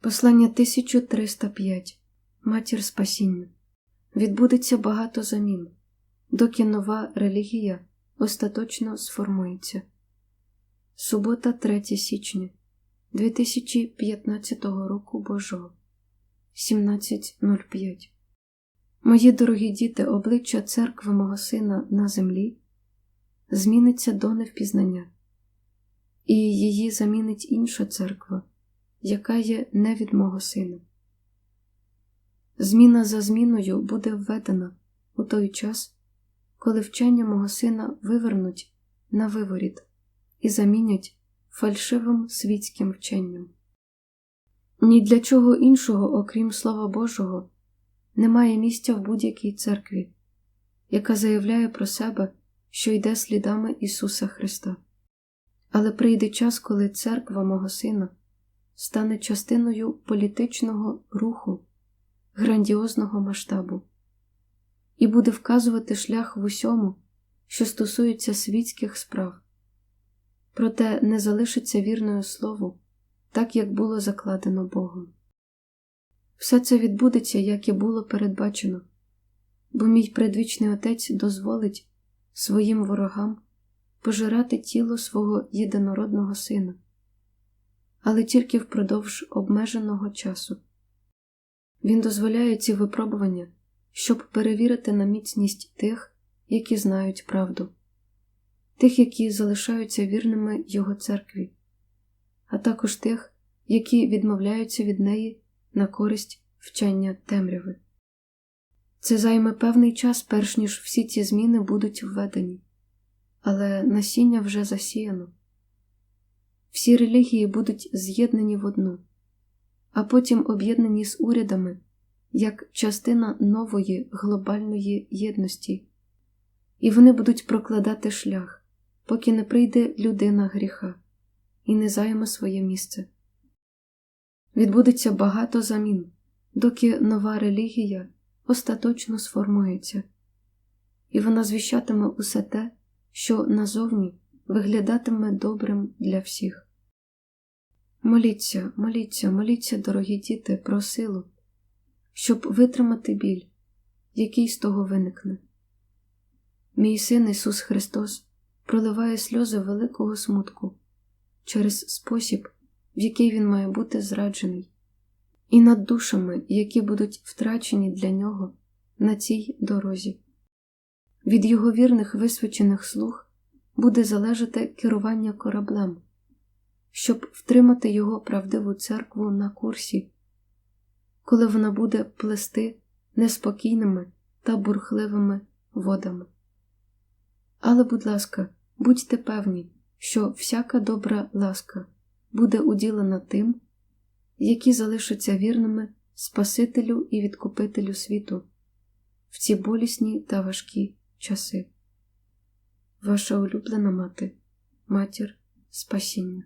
Послання 1305 Матір Спасіння. Відбудеться багато замін, доки нова релігія остаточно сформується. Субота, 3 січня 2015 року Божого. 17.05 Мої дорогі діти, обличчя церкви мого сина на землі зміниться до невпізнання, і її замінить інша церква, яка є не від мого сина. Зміна за зміною буде введена у той час, коли вчення мого сина вивернуть на виворіт і замінять фальшивим світським вченням. Ні для чого іншого, окрім Слова Божого, немає місця в будь-якій церкві, яка заявляє про себе, що йде слідами Ісуса Христа. Але прийде час, коли церква мого сина стане частиною політичного руху грандіозного масштабу і буде вказувати шлях в усьому, що стосується світських справ, проте не залишиться вірною слову, так як було закладено Богом. Все це відбудеться, як і було передбачено, бо мій предвічний Отець дозволить своїм ворогам пожирати тіло свого єдинородного сина, але тільки впродовж обмеженого часу. Він дозволяє ці випробування, щоб перевірити на міцність тих, які знають правду, тих, які залишаються вірними Його церкві, а також тих, які відмовляються від неї на користь вчення темряви. Це займе певний час, перш ніж всі ці зміни будуть введені, але насіння вже засіяно. Всі релігії будуть з'єднані в одну а потім об'єднані з урядами як частина нової глобальної єдності, і вони будуть прокладати шлях, поки не прийде людина гріха і не займе своє місце. Відбудеться багато замін, доки нова релігія остаточно сформується, і вона звіщатиме усе те, що назовні виглядатиме добрим для всіх. Моліться, моліться, моліться, дорогі діти, про силу, щоб витримати біль, який з того виникне. Мій син Ісус Христос проливає сльози великого смутку через спосіб, в який Він має бути зраджений, і над душами, які будуть втрачені для нього на цій дорозі. Від його вірних висвячених слуг буде залежати керування кораблем щоб втримати його правдиву церкву на курсі, коли вона буде плести неспокійними та бурхливими водами. Але, будь ласка, будьте певні, що всяка добра ласка буде уділена тим, які залишаться вірними Спасителю і відкупителю світу в ці болісні та важкі часи. Ваша улюблена мати, матір спасіння.